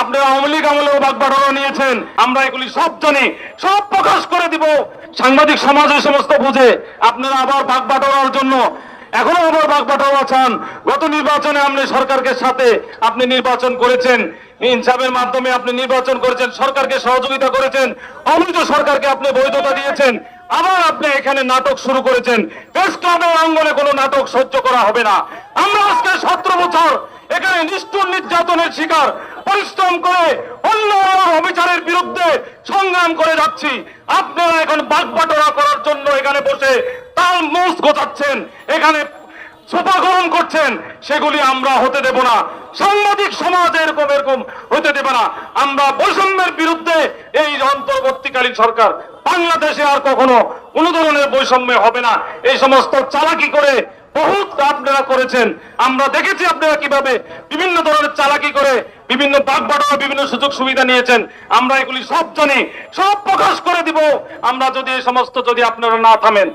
আপনারা আওয়ামী লীগ আমলেও বাগবাটোয়ারা নিয়েছেন। আমরা এগুলি সব জানি, সব প্রকাশ করে দিব। সাংবাদিক সমাজ এই সমস্ত বুঝে আপনারা আবার বাগবাটোয়ারার জন্য এখনও আবার বাগবাটোয়ারা চান। গত নির্বাচনে আপনি সরকারকে সাথে আপনি নির্বাচন করেছেন। ইনসাফের মাধ্যমে আপনি নির্বাচন করেছেন, সরকারকে সহযোগিতা করেছেন, অবৈধ সরকারকে আপনি বৈধতা দিয়েছেন। আবার আপনি এখানে নাটক শুরু করেছেন। প্রেস ক্লাবের অঙ্গনে কোনো নাটক সহ্য করা হবে না। আমরা আজকে সতেরো বছর এখানে নিষ্ঠুর নির্যাতনের শিকার। পরিশ্রম করে অন্য অবিচারের বিরুদ্ধে সংগ্রাম করে যাচ্ছি আপনারা এখন বাগবাটোরা করার জন্য এখানে বসে তাল মুস গোছাচ্ছেন, এখানে সুপাকরণ করছেন, সেগুলি আমরা হতে দেব না। সাংবাদিক সমাজ এরকম এরকম হতে দেব না। আমরা বৈষম্যের বিরুদ্ধে এই অন্তর্বর্তীকালীন সরকার, বাংলাদেশে আর কখনো কোন ধরনের বৈষম্য হবে না। এই সমস্ত চালাকি করে বহুত আপনারা করেছেন। আমরা দেখেছি আপনারা কীভাবে বিভিন্ন ধরনের চালাকি করে বিভিন্ন বাগবাটোয়া বিভিন্ন সুযোগ সুবিধা নিয়েছেন। আমরা এগুলি সব জানি, সব প্রকাশ করে দিব। আমরা যদি এই সমস্ত যদি আপনারা না থামেন